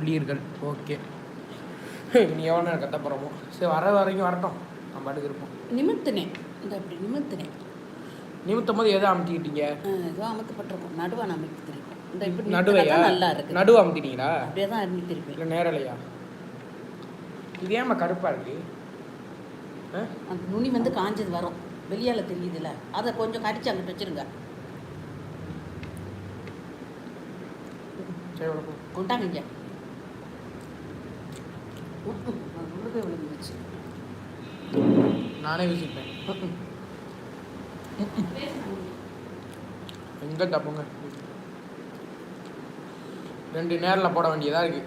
உள்ளீர்கள் ஓகே. இனி எவ்வளோ நேரம் கத்த போகிறோமோ சரி வர வரைக்கும் வரட்டும். நம்ம பாட்டுக்கு இருப்போம். நிமித்தினேன் இந்த அப்படி நிமித்தினேன் நிமித்தும் போது எதை அமுத்திக்கிட்டீங்க? ஏதோ அமர்த்தப்பட்டிருக்கும் நடுவா நான் நிமித்திருக்கேன் இந்த இப்படி நடுவையா? நல்லா இருக்கு. நடுவு அமுத்திட்டீங்களா? அப்படியே தான் நிமித்திருப்பேன் இல்லை நேரலையா? இது ஏமா கருப்பாக இருக்கு? அந்த நுனி வந்து காஞ்சது வரும். வெளியால தெரியுதுல்ல அதை கொஞ்சம் கடிச்சு அங்கிட்டு வச்சிருங்க. கொண்டாங்க இங்க ம், விழுந்துச்சு நானே விசிப்பேன் எங்கே தப்புங்க ரெண்டு நேரில் போட வேண்டியதாக இருக்கு.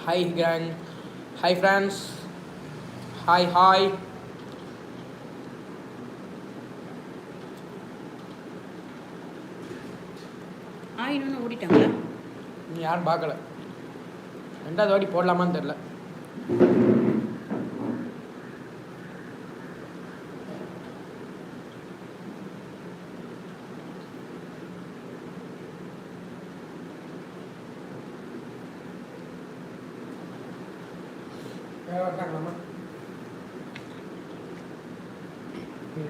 Hi gang hi friends hi hi ஆயினு ஓடிட்டாங்களா? நீ யாரும் பார்க்கல. ரெண்டாவது வாட்டி போடலாமான்னு தெரில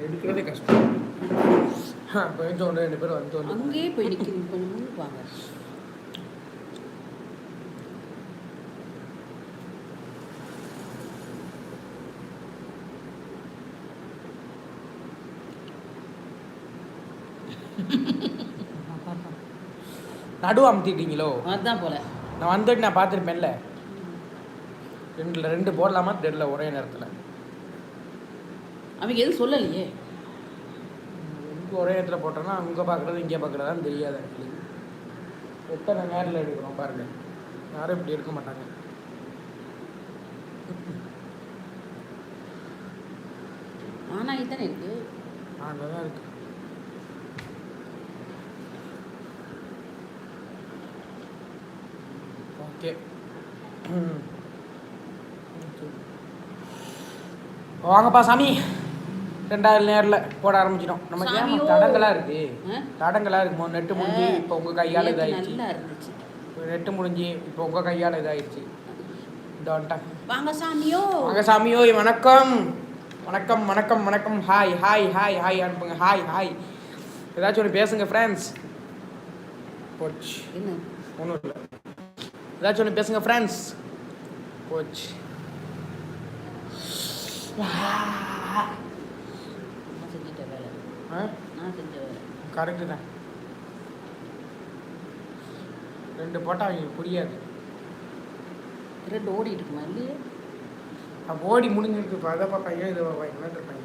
எடுக்கிறதே கஷ்டம். கொஞ்சம் ரெண்டு பேர் வந்து அங்கேயே போய் நிற்கிறீங்க வாங்க நடுவு அமுத்திட்டீங்களோ? அதான் போல. நான் வந்துட்டு நான் பார்த்துருப்பேன்ல. ரெண்டுல ரெண்டு போடலாமா? தெரியல ஒரே நேரத்தில். அவங்க எதுவும் சொல்லலையே? ஒரே இடத்துல போட்டோன்னா அங்கே பார்க்குறது இங்கே பார்க்குறதான்னு தெரியாது ஆக்சுவலி எத்தனை நேரில் எடுக்கிறோம் பாருங்க. யாரும் இப்படி எடுக்க மாட்டாங்க. ஆனாகி தானே இருக்கு. அங்கே தான் இருக்கு. ஓகே. வாங்கப்பா சாமி. ரெண்டாவது நேரில் போட ஆரம்பிச்சிட்டோம். நமக்கு ஏன் சாமியோ. தடங்களாக இருக்கு? தடங்களாக இருக்குமோ நெட்டு முடிஞ்சு இப்போ உங்கள் கையால் இதாகிடுச்சு நெட்டு முடிஞ்சு இப்போ உங்கள் கையால் இதாகிடுச்சு வாங்க சாமியோ. வாங்க சாமி ஓய் வணக்கம். வணக்கம் வணக்கம் வணக்கம். ஹாய் ஹாய் ஹாய் ஹாய் அனுப்புங்க. ஹாய் ஹாய் ஏதாச்சும் ஒன்று பேசுங்க ஃப்ரெண்ட்ஸ் போச்சு. ஒன்றும் இல்லை. ஏதாச்சும் ஒன்று பேசுங்க ஃப்ரெண்ட்ஸ் போச்சு நான் செஞ்சுட்ட வேலை ஆ நான் செஞ்ச வேலை கரெக்டு தான். ரெண்டு போட்டால் அவங்களுக்கு புரியாது. ரெண்டு ஓடிட்டு இருக்குமா இல்லையே? அப்போ ஓடி முடிஞ்சிருக்கு. இப்போ அதை பார்ப்பாங்க இதை பார்ப்பாங்க இருப்பாங்க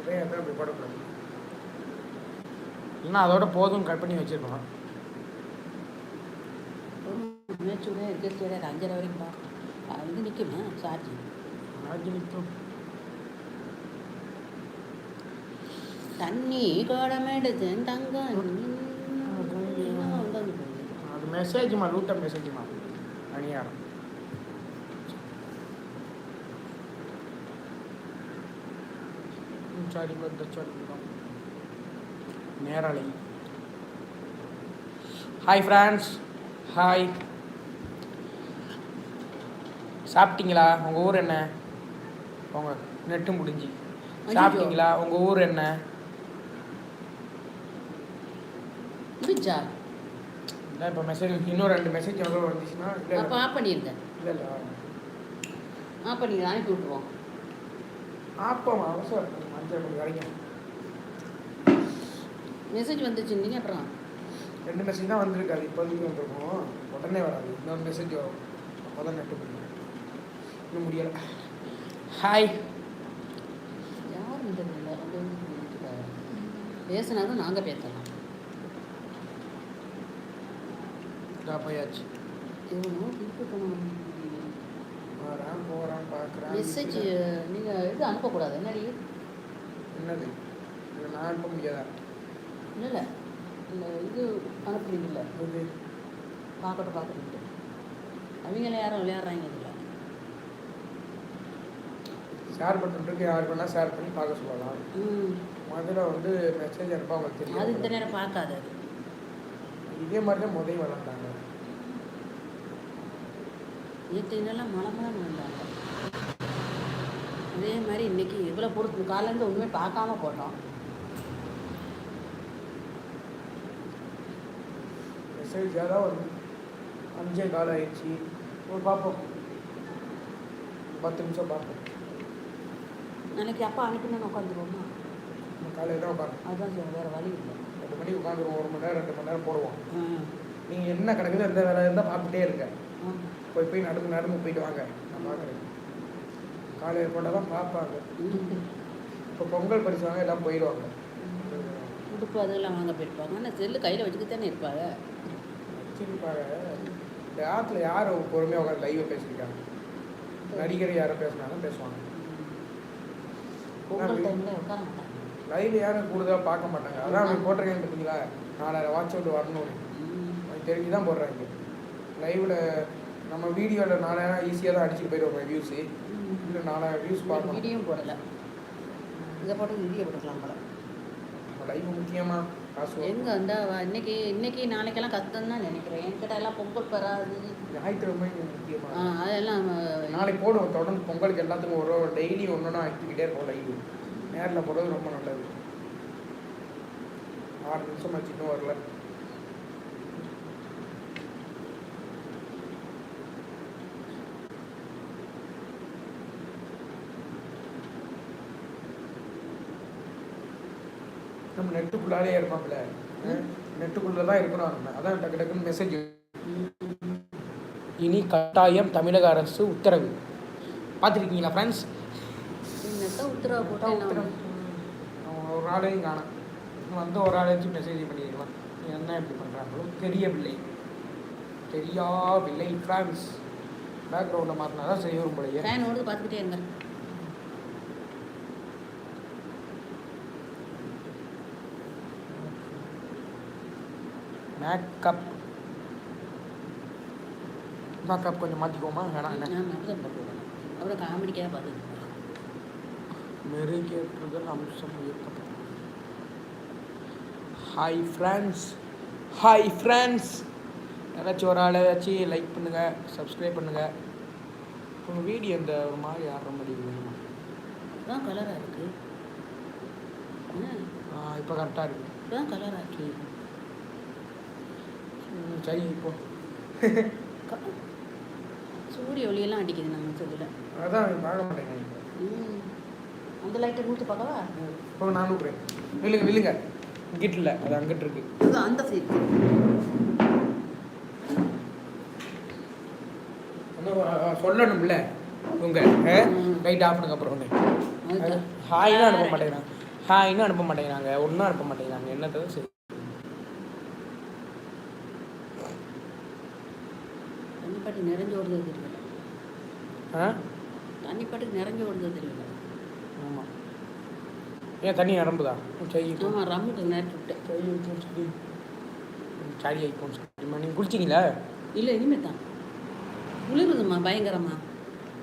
இதே அதான் அப்படி போடக்கூடாது. இல்லைன்னா அதோட போதும் கட் பண்ணி வச்சிருக்கணும் மேட்சோட எதிர்த்து அஞ்சரை வரைக்கும் பா. அது இது நிற்குமே சார்ஜ். ஆஜி நிற்கும் தண்ணி கோடமேடுது தங்க அது மெசேஜ்மா லூட்ட மெசேஜ்மா அணியாரம். சாரி நேரலை ஹாய் ஃப்ரெண்ட்ஸ் ஹாய் சாப்பிட்டீங்களா? உங்கள் ஊர் என்ன? உங்கள் நெட்டு முடிஞ்சு. சாப்பிட்டீங்களா? உங்கள் ஊர் என்ன? முடிஞ்சா இல்லை இப்போ மெசேஜ் இன்னும் ரெண்டு மெசேஜ் எவ்வளோ வந்துச்சுன்னா அப்போ ஆஃப் பண்ணியிருங்க இல்லை இல்லை ஆஃப் பண்ணி அனுப்பி விட்ருவோம் ஆப்பம் அவசரம் மஞ்சள் கொஞ்சம் கிடைக்கும் மெசேஜ் வந்துச்சு நீங்கள் அப்புறம்? ரெண்டு மெசேஜ் தான் வந்திருக்கு அது இப்போதைக்கு வந்திருக்கும். உடனே வராது இன்னொரு மெசேஜ் வரும். அப்போ தான் நெட்டு முடியும் இன்னும் முடியலை. ஹாய் யார் இந்த பேசினா தான் நாங்கள் பேசலாம் இதா போயாச்சு. எவ்வளோ பண்ணணும் வரேன் போகிறேன் பார்க்குறேன் மெசேஜ் நீங்கள் இது அனுப்பக்கூடாது. என்னடி? என்னது? இது நான் அனுப்ப முடியாதா? இல்லை இல்லை இது அனுப்புறீங்கல்ல? இது பார்க்கட்டும் பார்க்கட்டும் அவங்கள யாரும் விளையாடுறாங்க இதில். ஷேர் பண்ணிட்டுருக்கு யார் வேணால் ஷேர் பண்ணி பார்க்க சொல்லலாம். ம். முதல்ல வந்து மெசேஜ் அனுப்ப அவங்களுக்கு அது இந்த தெரியும் நேரம் பார்க்காது அது. இதே மாதிரி தான் முதல் வளர்ந்தாங்க. நேற்று இதெல்லாம் மழை வந்தாங்க. அதே மாதிரி இன்னைக்கு இவ்வளோ பொறுத்து காலேருந்து ஒன்றுமே பார்க்காம போட்டோம். மெசேஜ் தான் ஒரு அஞ்சே காலம் ஆயிடுச்சு. ஒரு பார்ப்போம். பத்து நிமிஷம் பார்ப்போம். நாளைக்கு அப்பா அனுப்பினு உட்காந்துருவோமா? காலையில் தான் உட்காந்து அதுதான் சார் வேறு வழி இல்லை. ரெண்டு மணிக்கு உட்காந்துருவோம். ஒரு மணி நேரம் ரெண்டு மணி நேரம் போடுவோம். நீங்கள் என்ன கிடக்குதோ எந்த வேலை இருந்தால் பார்த்துட்டே இருங்க. ஆ. போய் போய் நடந்து நடந்து போயிட்டு வாங்க. நான் பார்க்குறேன். காலையில் போட்டால் தான் பார்ப்பாங்க. இப்போ பொங்கல் பரிசு வாங்க எல்லாம் போயிடுவாங்க. உடுப்பு அதெல்லாம் வாங்க போயிருப்பாங்க. ஆனால் செல்லு கையில் வச்சுக்கிட்டு தானே இருப்பாங்க? வச்சிருப்பாங்க. இந்த ஆற்றுல யார் பொறுமையாக உட்காந்து லைவை பேசியிருக்காங்க நடிகர் யாரும் பேசினாலும் பேசுவாங்க. லைவ் யாரும் கூடுதலாக பார்க்க மாட்டாங்க. அதான் அவங்க போட்டிருக்கேன் பார்த்தீங்களா நாலாயிரம் வாட்ச் அவுட் வரணும்னு. ம். அவங்க தெரிஞ்சு தான் போடுறாங்க லைவில் நம்ம வீடியோவில் நாலாயிரம் ஈஸியாக தான் அடிச்சுட்டு போயிடுவோம் வியூஸு. இல்லை நாலாயிரம் வியூஸ் பார்க்கணும். வீடியோவும் போடலை. இதை போட்டு வீடியோ போட்டுக்கலாம் போல. லைவ் முக்கியமாக காசு. எங்கே வந்தா அவ இன்னைக்கு இன்னைக்கு நாளைக்கெல்லாம் கஷ்டம் தான் நினைக்கிறேன். என்கிட்ட எல்லாம் பொங்கல் பெறாது ஞாயிற்றுக்கிழமை ஆ முக்கியமாக அதெல்லாம் நாளைக்கு போடுவோம். தொடர்ந்து பொங்கலுக்கு எல்லாத்துக்கும் ஒரு டெய்லி ஒன்று ஒன்றா ஆக்கிக்கிட்டே இருப்போம் லைவ் நேரில் போடுறது ரொம்ப நல்லது. ஆறு நிமிஷம் ஆச்சு இன்னும் வரல. நம்ம நெட்டுக்குள்ளாலே இருப்போம்ல. நெட்டுக்குள்ளே தான் இருக்கணும் நம்ம. அதான் டக்கு டக்குன்னு மெசேஜ் இனி கட்டாயம் தமிழக அரசு உத்தரவு. பார்த்துருக்கீங்களா ஃப்ரெண்ட்ஸ் உத்தரவு நான். அவன் ஒரு ஆளையும் காணும். வந்து ஒரு ஆளையும் மெசேஜ் பண்ணிடுவான். என்ன இப்படி பண்ணுறாங்களோ தெரியவில்லை தெரியவில்லை ஃப்ரான்ஸ் பேக்ரவுண்டை மாற்றினா தான் செய்ய வரும் போலயே பார்த்துக்கிட்டே இருங்க மேக்கப் மேக்கப் கொஞ்சம் மாற்றிக்குவோமா வேணாம் என்ன? அப்புறம் காமெடிக்காக பார்த்துட்டு மெருகேற்றுதல் அம்சம் இயக்கப்படும் ஹாய் ஃப்ரெண்ட்ஸ் ஹாய் ஃப்ரெண்ட்ஸ் யாராச்சும் ஒரு ஆள் ஏதாச்சும் லைக் பண்ணுங்கள் சப்ஸ்கிரைப் பண்ணுங்கள் உங்கள் வீடியோ இந்த ஒரு மாதிரி ஆடுற மாதிரி வேணுமா? கலராக இருக்குது இப்போ கரெக்டாக இருக்கு. இப்போதான் கலராக இருக்கு. ம், சரி இப்போ சூரிய ஒளியெல்லாம் அடிக்குது நம்ம சொல்லில் அதான் பார்க்க மாட்டேங்க. அந்த லைட்டை நூற்றி பார்க்கவா? இப்போ நான் விட்றேன் நில்லுங்க நில்லுங்க இங்கிட்டு இல்லை அது அங்கிட்டு இருக்கு. இது அந்த சைடு சொல்லணும்ல. உங்க. லைட் ஆஃப் பண்ணுங்க அப்புறம் ஒன்று. ஹாய்னு அனுப்ப மாட்டேங்கிறாங்க. ஹாய்னு அனுப்ப மாட்டேங்கிறாங்க. ஒன்றும் அனுப்ப மாட்டேங்கிறாங்க. என்னது சரி. தண்ணி பாட்டு நிறைஞ்சு ஓடுறது தெரியல ஆ? தண்ணி பாட்டுக்கு நிறைஞ்சு ஓடுறது தெரியல ஆமாம் ஏன் தண்ணி நிரம்புதா? ஆமாம் ரம்முக்கு நேரத்து விட்டேன். சரி ஐஃபோன் சரிம்மா நீங்கள் குளிச்சிங்களா இல்லை இனிமே தான் குளிருதும்மா பயங்கரமா.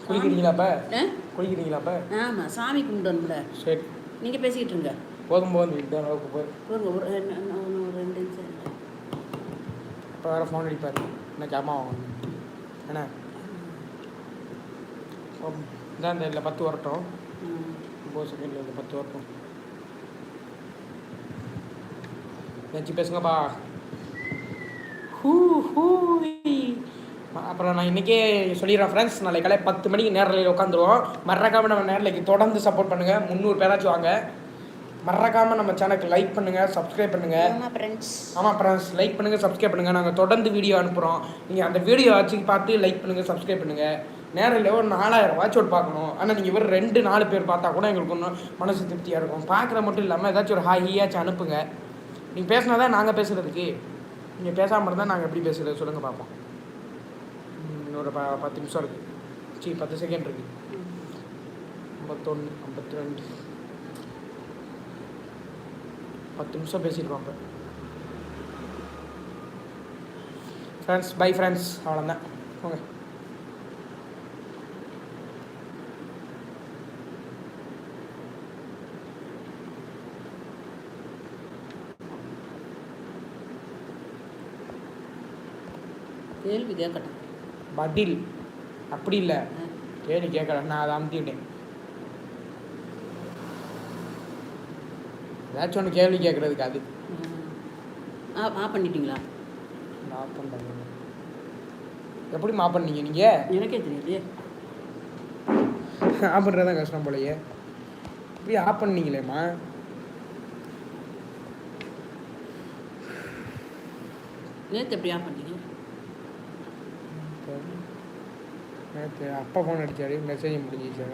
குளிக்கிறீங்களா அப்போ? ஆ? குளிக்கிறீங்களா அப்போ? ஆமாம் சாமி கும்பிடணும்ல. சரி. நீங்கள் பேசிக்கிட்டு இருங்க. போதும் போதும் இதுதான் அளவுக்கு போய் ஒரு ஒரு ரெண்டு- நிமிஷம். இப்போ வேறு ஃபோன் அடிப்பார். என்ன ஜாமா வாங்கணும். என்ன? இதான் இந்த இல்லை பத்து வரட்டும். ஒம்பது செகண்டில் இந்த பத்து வரட்டும். ஏதாச்சும் பேசுங்கப்பா. ஹூ ஹூ அப்புறம் நான் இன்றைக்கே சொல்லிடுறேன் ஃப்ரெண்ட்ஸ் நாளைக்கு காலை பத்து மணிக்கு நேரலையில் உட்காந்துருவோம். மறக்காமல் நம்ம நேரலைக்கு தொடர்ந்து சப்போர்ட் பண்ணுங்கள் முந்நூறு பேராச்சும் வாங்க. மறக்காமல் நம்ம சேனலுக்கு லைக் பண்ணுங்கள் சப்ஸ்கிரைப் பண்ணுங்கள் ஆமாம் ஃப்ரெண்ட்ஸ் ஆமாம் ஃப்ரெண்ட்ஸ் லைக் பண்ணுங்கள் சப்ஸ்கிரைப் பண்ணுங்கள் நாங்கள் தொடர்ந்து வீடியோ அனுப்புகிறோம் நீங்கள் அந்த வீடியோ வச்சு பார்த்து லைக் பண்ணுங்கள் சப்ஸ்கிரைப் பண்ணுங்கள் நேரில் ஒரு நாலாயிரம் வாட்ச் அவுட் பார்க்கணும். ஆனால் நீங்கள் வெறும் ரெண்டு நாலு பேர் பார்த்தா கூட எங்களுக்கு ஒன்றும் மனசு திருப்தியாக இருக்கும். பார்க்குற மட்டும் இல்லாமல் ஏதாச்சும் ஒரு ஹாய் ஹீயாச்சும் அனுப்புங்க. நீங்கள் பேசினா தான் நாங்கள் பேசுகிறதுக்கு நீங்கள் பேசாமல் இருந்தால் நாங்கள் எப்படி பேசுகிறது சொல்லுங்கள் பார்ப்போம் இன்னொரு ப பத்து நிமிஷம் இருக்குது சி பத்து செகண்ட் இருக்குது ஐம்பத்தொன்று ஐம்பத்தி ரெண்டு. பத்து நிமிஷம் பேசியிருப்பாங்க ஃப்ரெண்ட்ஸ் பை ஃப்ரெண்ட்ஸ் அவ்வளோதான் ஓகே கேள்வி கேட்கட்டேன் பதில். அப்படி இல்லை. கேள்வி கேட்கல. நான் அதை அமுத்திட்டேன். ஏதாச்சும் ஒன்று கேள்வி கேட்குறதுக்கு அது. ஆஃப் பண்ணிட்டீங்களா? மாப் பண்ணுறேன் எப்படி மாப் பண்ணீங்க நீங்கள் எனக்கே தெரியலையே ஆஃப் பண்ணுறது தான் கஷ்டம் போலயே. இப்படி ஆஃப் பண்ணீங்களேம்மா. நேற்று எப்படி ஆஃப் பண்ணீங்க? நேற்று அப்பா ஃபோன் அடிச்சாரு மெசேஜ் முடிஞ்சிச்சு.